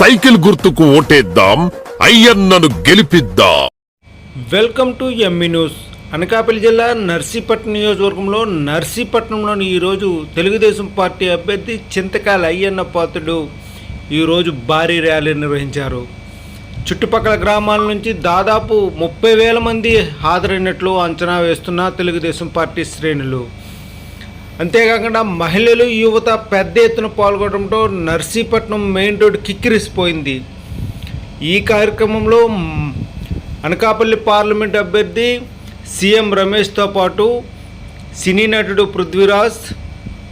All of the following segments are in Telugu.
సైకిల్ గుర్తుకు ఓటేద్దాం అయ్యన్నను గెలిపిద్దాం. Welcome to ME news. Anakapalli జిల్లా నర్సీపట్నం నియోజకవర్గంలో నర్సీపట్నంలోని ఈరోజు తెలుగుదేశం పార్టీ అభ్యర్థి చింతకాల అయ్యన్న పాత్రుడు ఈరోజు భారీ ర్యాలీ నిర్వహించారు. చుట్టుపక్కల గ్రామాల నుంచి దాదాపు ముప్పై వేల మంది హాజరైనట్లు అంచనా వేస్తున్న తెలుగుదేశం పార్టీ శ్రేణులు. అంతేకాకుండా మహిళలు యువత పెద్ద ఎత్తున పాల్గొనడంతో నర్సీపట్నం మెయిన్ రోడ్ కిక్కిరిసిపోయింది. ఈ కార్యక్రమంలో అనకాపల్లి పార్లమెంట్ అభ్యర్థి సీఎం రమేష్తో పాటు సినీ నటుడు పృథ్వీరాజ్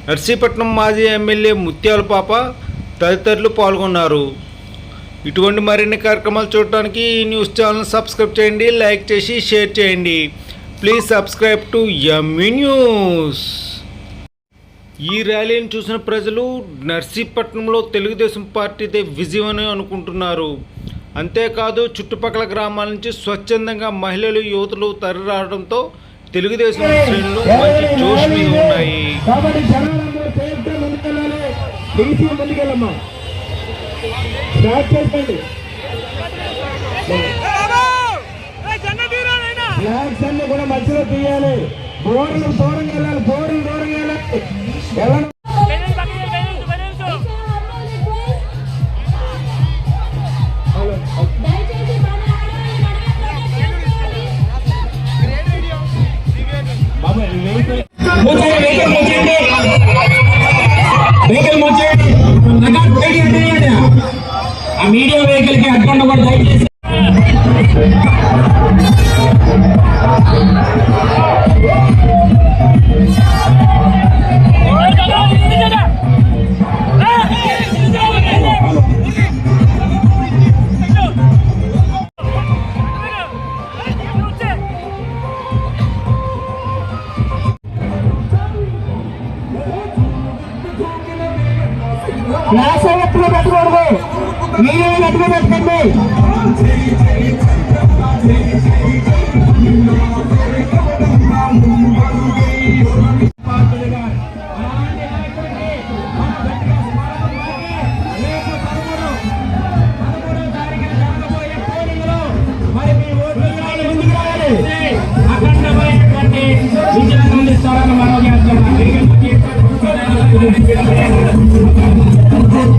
నర్సీపట్నం మాజీ ఎమ్మెల్యే ముత్యాల పాప తదితరులు పాల్గొన్నారు. ఇటువంటి మరిన్ని కార్యక్రమాలు చూడటానికి ఈ న్యూస్ ఛానల్ సబ్స్క్రైబ్ చేయండి లైక్ చేసి షేర్ చేయండి. Please subscribe to ME news. ఈ ర్యాలీని చూసిన ప్రజలు నర్సీపట్నంలో తెలుగుదేశం పార్టీదే విజయం అని అనుకుంటున్నారు. అంతేకాదు చుట్టుపక్కల గ్రామాల నుంచి స్వచ్ఛందంగా మహిళలు యువతులు తరలిరావడంతో తెలుగుదేశం శ్రేణులు మంచి జోష్ మీద ఉన్నాయి. ఫ్లాగ్స్ అన్ని కూడా మధ్యలో తీయాలి. బోర్లు దూరంగా వెళ్ళాలి బోర్లు దూరంగా వెళ్ళాలి. వెళ్ళండి వెహికల్ మూసేయండి వెహికల్ ఆ మీడియా వెహికల్కి అడ్డంగా కూడా దయచేసి గ్లాస్ ఎత్తుగా పెట్టకూడదు. మీరే ఎత్తుగా పెట్టండి అఖండమైనటువంటి విజయం అందిస్తారని మనం చేస్తున్నాం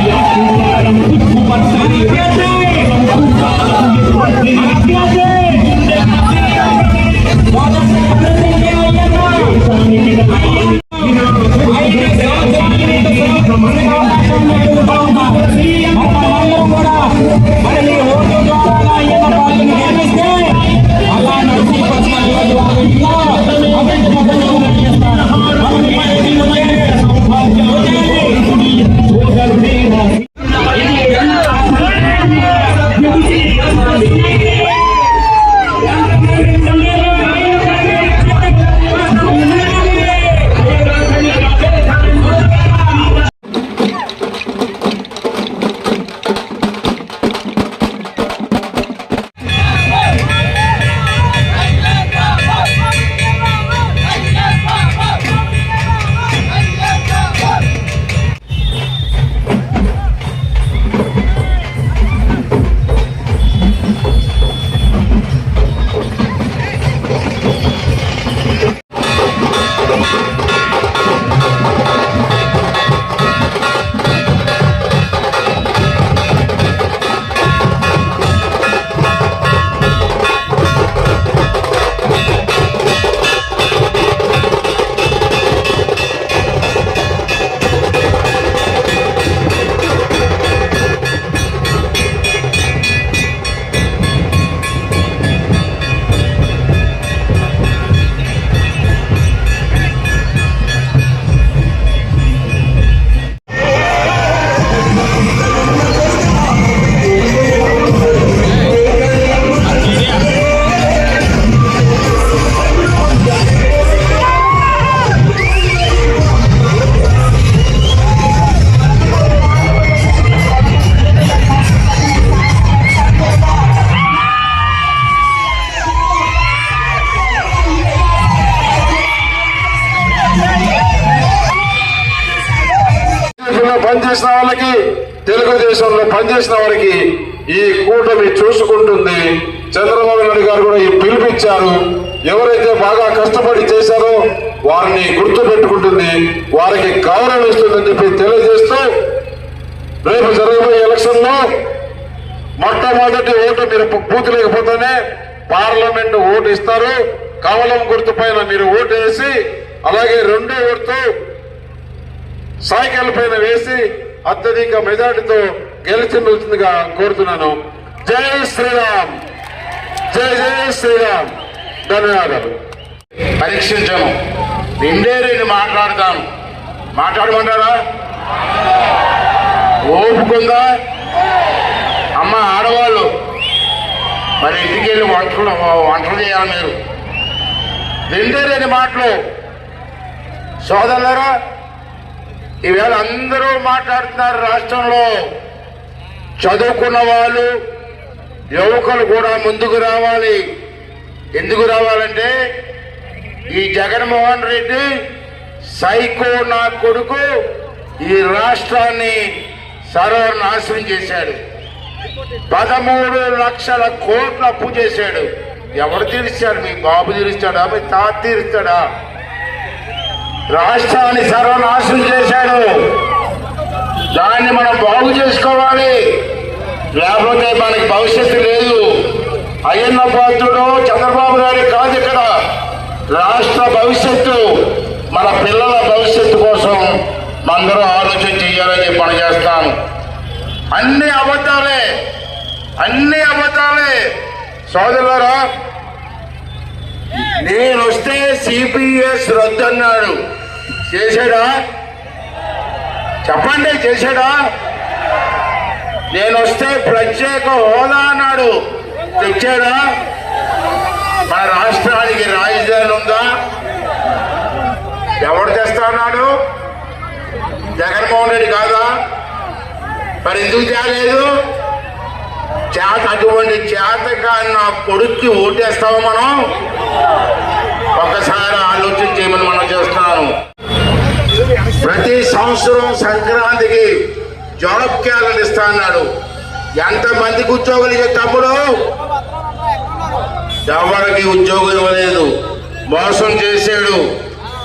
విక్రమార్కుడు అలా పనిచేసిన వాళ్ళకి తెలుగుదేశంలో పనిచేసిన వారికి ఈ కూటమి చూసుకుంటుంది. చంద్రబాబు నాయుడు గారు కూడా ఈ పిలిపించారు ఎవరైతే బాగా కష్టపడి చేశారో వారిని గుర్తు పెట్టుకుంటుంది వారికి గౌరవం ఇస్తుందని చెప్పి తెలియజేస్తూ రేపు జరగబోయే ఎలక్షన్లో మొట్టమొదటి ఓటు మీరు బూత్ లేకపోతేనే పార్లమెంట్ ఓటు ఇస్తారు. కమలం గుర్తు పైన మీరు ఓటు వేసి అలాగే రెండో ఓటుతో సాయికల్ పైన వేసి అత్యధిక మెజార్టీతో గెలిచిందిగా కోరుతున్నాను. జై శ్రీరామ్! జై జై శ్రీరామ్! ధన్యవాదాలు. పరీక్షించము. రెండే రెండు మాట్లాడతాను. మాట్లాడమంటారా? ఓపుకుందా? అమ్మ ఆడవాళ్ళు మరి ఇంటికి వెళ్ళి వంటలు వంటలు చేయాలి మీరు. రెండే రెండు మాటలు. సోదరులరా ఈవేళ అందరూ మాట్లాడుతున్నారు రాష్ట్రంలో. చదువుకున్న వాళ్ళు యువకులు కూడా ముందుకు రావాలి. ఎందుకు రావాలంటే ఈ జగన్మోహన్ రెడ్డి సైకో నా కొడుకు ఈ రాష్ట్రాన్ని సర్వనాశనం చేశాడు. పదమూడు లక్షల కోట్ల అప్పు చేశాడు. ఎవరు తీరుస్తాడు మీ బాబు తీరుస్తాడా మీ తాత తీరుస్తాడా? రాష్ట్రాన్ని సర్వనాశనం చేశాడు. దాన్ని మనం బాగు చేసుకోవాలి. లేకపోతే మనకి భవిష్యత్తు లేదు. అయ్యన్న పాత్రుడు చంద్రబాబు గారి కాదు ఇక్కడ. రాష్ట్ర భవిష్యత్తు మన పిల్లల భవిష్యత్తు కోసం మనందరూ ఆలోచన చేయాలని చెప్పి చేస్తాను అన్ని అబద్ధాలే. అన్ని అబద్ధాలే. సోదరులారా నేను వస్తే సిపిఎస్ రద్దు అన్నాడు చేశాడా? చెప్పండి చేశాడా? నేను వస్తే ప్రత్యేక హోదా అన్నాడు. తెచ్చాడా? మన రాష్ట్రానికి రాజధాని ఉందా? ఎవడు తెస్తా అన్నాడు? జగన్మోహన్ రెడ్డి కాదా? మరి ఎందుకు తేలేదు? చేత అటువంటి చేతకాన్ని నా కొడుక్కి ఓటేస్తావా మనం? ఒకసారి ఆలోచన చేయమని మనం చేస్తున్నాను. ప్రతి సంవత్సరం సంక్రాంతికి జాబ్ క్యాలెండర్ ఇస్తా అన్నాడు. ఎంతమందికి ఉద్యోగులు ఇచ్చేటప్పుడు ఎవరికి ఉద్యోగం ఇవ్వలేదు. మోసం చేశాడు.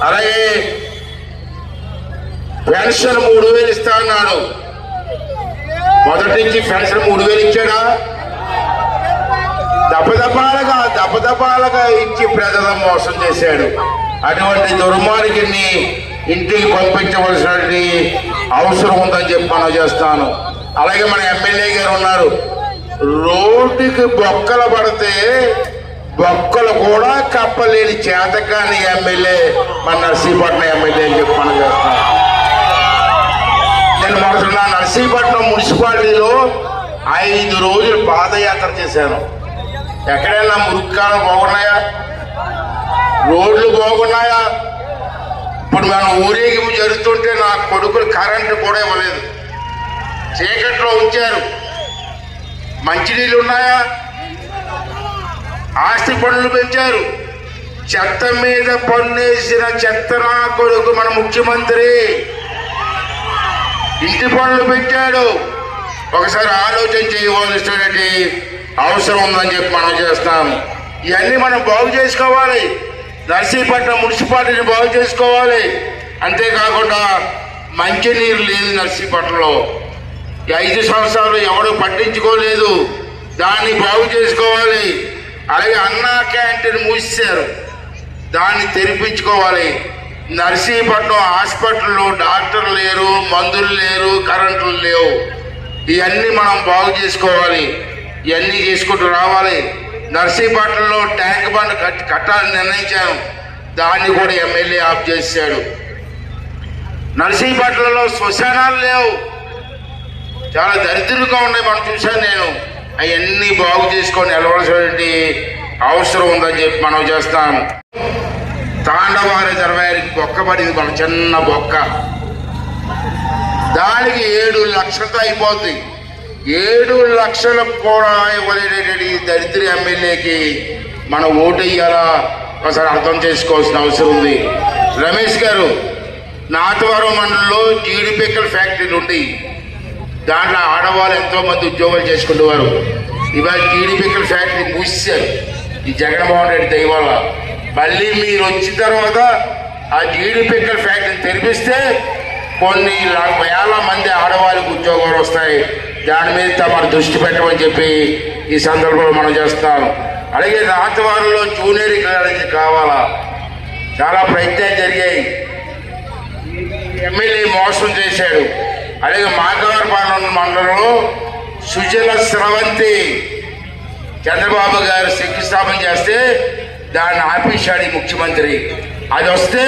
అలాగే పెన్షన్ మూడు వేలు ఇస్తా అన్నాడు. మొదటి నుంచి పెన్షన్ మూడు వేలు ఇచ్చాడా? దపదపాలుగా దపదపాలుగా ఇచ్చి ప్రజలను మోసం చేశాడు. అటువంటి దుర్మార్గుని ఇంటికి పంపించవలసినటువంటి అవసరం ఉందని చెప్పి మనం చేస్తాను. అలాగే మన ఎమ్మెల్యే గారు ఉన్నారు. రోడ్డుకి బొక్కలు పడితే బొక్కలు కూడా కప్పలేని చేతకాని ఎమ్మెల్యే మన నర్సీపట్నం ఎమ్మెల్యే అని చెప్పి మనం చేస్తాం. నేను మొదట నర్సీపట్నం మున్సిపాలిటీలో ఐదు రోజులు పాదయాత్ర చేశాను. ఎక్కడైనా మురుక్కాలు బాగున్నాయా రోడ్లు బాగున్నాయా ఇప్పుడు మనం ఊరేగింపు జరుగుతుంటే నా కొడుకులు కరెంటు కూడా ఇవ్వలేదు. చీకట్లో ఉంచారు. మంచినీళ్ళు ఉన్నాయా ఆస్తి పనులు పెంచారు. చెత్త మీద పన్నేసిన చెత్త నా కొడుకు మన ముఖ్యమంత్రి. ఇంటి పనులు పెట్టాడు. ఒకసారి ఆలోచన చేయవలసినటువంటి అవసరం ఉందని చెప్పి మనం చేస్తాం. ఇవన్నీ మనం బాగు చేసుకోవాలి. నర్సీపట్నం మున్సిపాలిటీని బాగు చేసుకోవాలి. అంతేకాకుండా మంచినీరు లేదు నర్సీపట్నంలో ఐదు సంవత్సరాలు ఎవరు పట్టించుకోలేదు. దాన్ని బాగు చేసుకోవాలి. అలాగే అన్నా క్యాంటీన్ మూసేశారు. దాన్ని తెరిపించుకోవాలి. నర్సీపట్నం హాస్పిటల్లో డాక్టర్లు లేరు మందులు లేరు కరెంటులు లేవు. ఇవన్నీ మనం బాగు చేసుకోవాలి. ఇవన్నీ చేసుకుంటూ రావాలి. నర్సీపట్నంలో ట్యాంక్ బండ్ కట్- కట్టాలని నిర్ణయించాను దాన్ని కూడా ఎమ్మెల్యే ఆఫ్ చేశాడు. నర్సీపట్నంలో శ్మశానాలు లేవు. చాలా దరిద్రంగా ఉన్నాయి మనం చూశాను నేను. అవన్నీ బాగు చేసుకొని వెళ్ళవలసినటువంటి అవసరం ఉందని చెప్పి మనం చేస్తాను తాండవారి జరవారికి బొక్క పడింది మన చిన్న బొక్క. దానికి ఏడు లక్షలతో అయిపోతుంది ఏడు లక్షలకు కూడా ఇవ్వలేటటువంటి దరిద్ర ఎమ్మెల్యేకి మనం ఓటు వేయాలా ఒకసారి అర్థం చేసుకోవాల్సిన అవసరం ఉంది. రమేష్ గారు నాటవరం మండలంలో జీడిపిక్కల ఫ్యాక్టరీలు ఉండి దాంట్లో ఆడవాళ్ళు ఎంతో మంది ఉద్యోగాలు చేసుకునేవారు ఇవాళ జీడిపిక్కల ఫ్యాక్టరీ మూసేశారు. ఈ జగన్మోహన్ రెడ్డి దయ వల్ల మళ్ళీ మీరు వచ్చిన తర్వాత ఆ జీడిపిక్కల ఫ్యాక్టరీ తెరిపిస్తే కొన్ని వేల మంది ఆడవాళ్ళకి ఉద్యోగాలు వస్తాయి. దాని మీద తమ దృష్టి పెట్టమని చెప్పి ఈ సందర్భంలో మనం చేస్తాం అలాగే రాతవారంలో జూనియర్ కాలేజీ కావాలా? చాలా ప్రయత్నాలు జరిగాయి. ఎమ్మెల్యే మోసం చేశాడు. అలాగే మాకవరపాలెం మండలంలో సుజల స్రవంతి చంద్రబాబు గారు శంకుస్థాపన చేస్తే దాన్ని ఆపేశాడు ఈ ముఖ్యమంత్రి. అది వస్తే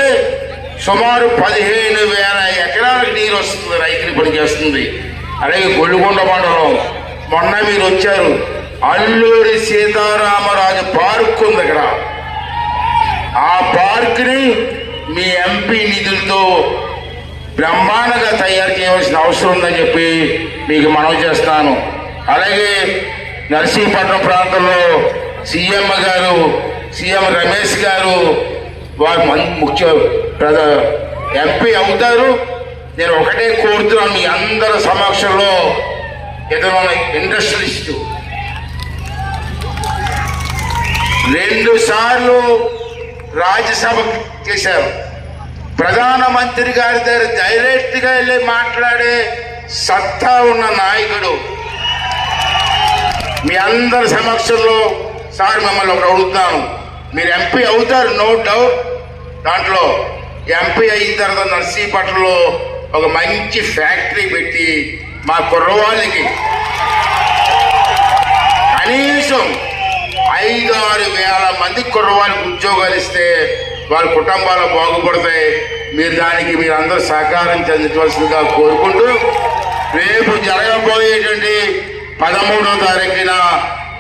సుమారు పదిహేను వేల ఎకరాలకు నీరు వస్తుంది రైతులు పనిచేస్తుంది అలాగే గొల్లుగొండ మండలం. మొన్న మీరు వచ్చారు. అల్లూరి సీతారామరాజు పార్క్ ఉంది అక్కడ. ఆ పార్క్ని మీ ఎంపీ నిధులతో బ్రహ్మాండంగా తయారు చేయవలసిన అవసరం ఉందని చెప్పి మీకు మనవి చేస్తాను అలాగే నరసింహపట్నం ప్రాంతంలో సీఎం గారు సీఎం రమేష్ గారు వారు ముఖ్య ప్రధ ఎంపీ అవుతారు. నేను ఒకటే కోరుతున్నాను మీ అందరి సమక్షంలో ఇతను ఇండస్ట్రియలిస్టు రెండు సార్లు రాజ్యసభ చేశారు. ప్రధానమంత్రి గారి దగ్గర డైరెక్ట్గా వెళ్ళి మాట్లాడే సత్తా ఉన్న నాయకుడు. మీ అందరి సమక్షంలో సార్ మిమ్మల్ని ఒకటి అడుగుతాను మీరు ఎంపీ అవుతారు నో డౌట్ దాంట్లో ఎంపీ అయిన తర్వాత నర్సీపట్నంలో ఒక మంచి ఫ్యాక్టరీ పెట్టి మా కుర్రవాళ్ళకి కనీసం ఐదు ఆరు వేల మంది కుర్రవాళ్ళకి ఉద్యోగాలు ఇస్తే వాళ్ళ కుటుంబాలు బాగుపడతాయి. మీరు దానికి మీరు అందరూ సహకారం చెందించవలసిందిగా కోరుకుంటూ రేపు జరగబోయేటువంటి పదమూడో తారీఖున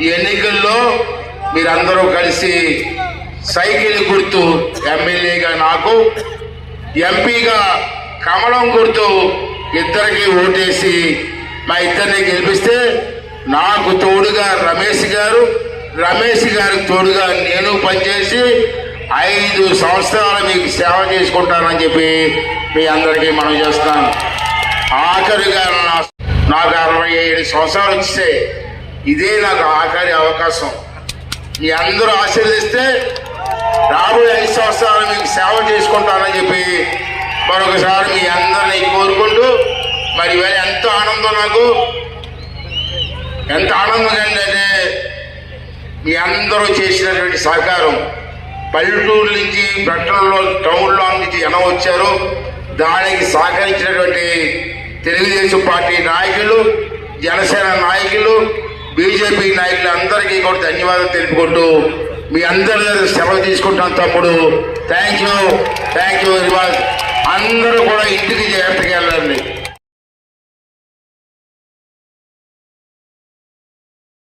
ఈ ఎన్నికల్లో మీరందరూ కలిసి సైకిల్ గుర్తు ఎమ్మెల్యేగా నాకు ఎంపీగా కమలం గుర్తు ఇద్దరికి ఓటేసి మా ఇద్దరిని గెలిపిస్తే నాకు తోడుగా రమేష్ గారు రమేష్ గారికి తోడుగా నేను పనిచేసి ఐదు సంవత్సరాలు మీకు సేవ చేసుకుంటానని చెప్పి మీ అందరికీ మనం చేస్తాను ఆఖరిగా నా- నాకు అరవై ఏడు సంవత్సరాలు వచ్చే ఇదే నాకు ఆఖరి అవకాశం. మీ అందరూ ఆశీర్వదిస్తే రాబోయే ఐదు సంవత్సరాలు మీకు సేవ చేసుకుంటానని చెప్పి మరొకసారి మీ అందరినీ కోరుకుంటూ మరి ఇవాళ ఎంతో ఆనందం నాకు. ఎంత ఆనందం ఏంటంటే మీ అందరూ చేసినటువంటి సహకారం. పల్లెటూరు నుంచి పట్టణంలో టౌన్లో నుంచి జనం వచ్చారు. దానికి సహకరించినటువంటి తెలుగుదేశం పార్టీ నాయకులు జనసేన నాయకులు బీజేపీ నాయకులు అందరికీ కూడా ధన్యవాదాలు తెలుపుకుంటూ మీ అందరి దగ్గర సెలవు తీసుకుంటాను తమ్ముడు. Thank you thank you very much అందరూ కూడా ఇంటికి జాగ్రత్తగా వెళ్ళండి